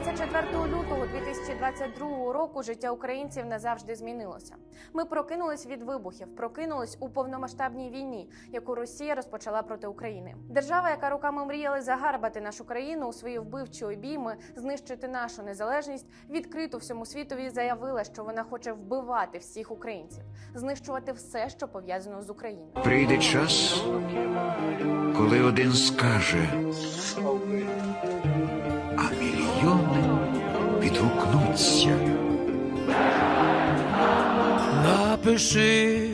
24 лютого 2022 року життя українців назавжди змінилося. Ми прокинулись від вибухів, прокинулись у повномасштабній війні, яку Росія розпочала проти України. Держава, яка руками мріяла загарбати нашу країну у свої вбивчі обійми, знищити нашу незалежність, відкрито всьому світові заявила, що вона хоче вбивати всіх українців, знищувати все, що пов'язано з Україною. Прийде час, коли один скаже, відгукнуться. Напиши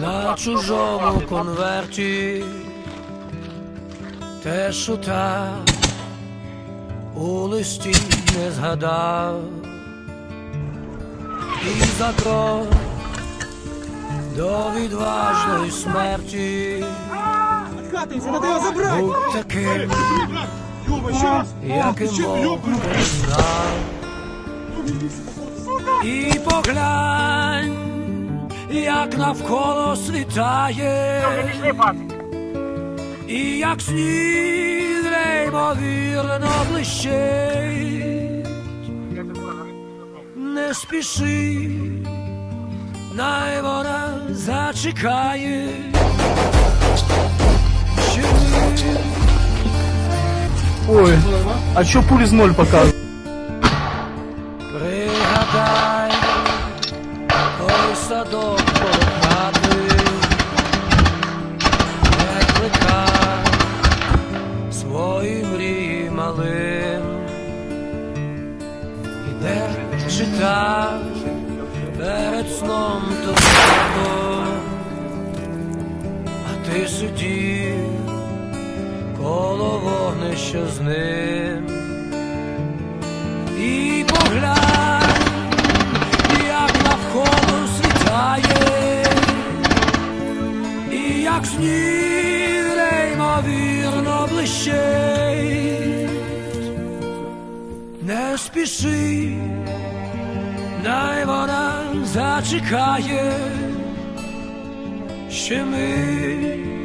на чужому конверті те, що так у листі не згадав, і за крок до відважної смерті надо його забрати! будь таким, Люба, ще раз! яким Ще- Бог Люба. І поглянь, як навколо світає, і як сніг неймовірно блищить. Не спіши, най вона зачекає. Ой, а чё пули з ноль показывают? Пригадай, той садок полохатий, не кликав свої малим, і де читав перед сном тоску, а ти сидів коло вогнища з ним. І поглянь, як навколо світає, і як сніг неймовірно блищить. Не спіши, най вона зачекає, ще мить.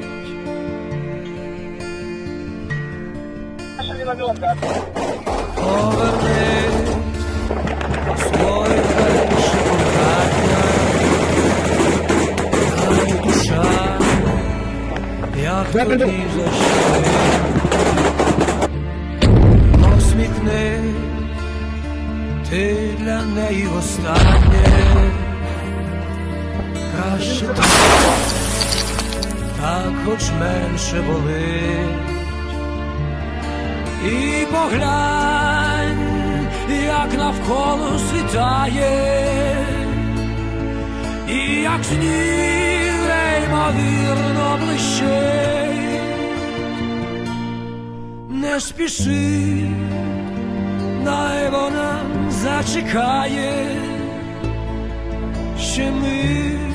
Поверни свої перші кохання, хай душа, як тоді защемить. Посміхни, ти для неї востаннє, краще так, так хоч менше болить. І поглянь, як навколо світає, і як сніг неймовірно блищить. Не спіши, най вона зачекає ще мить.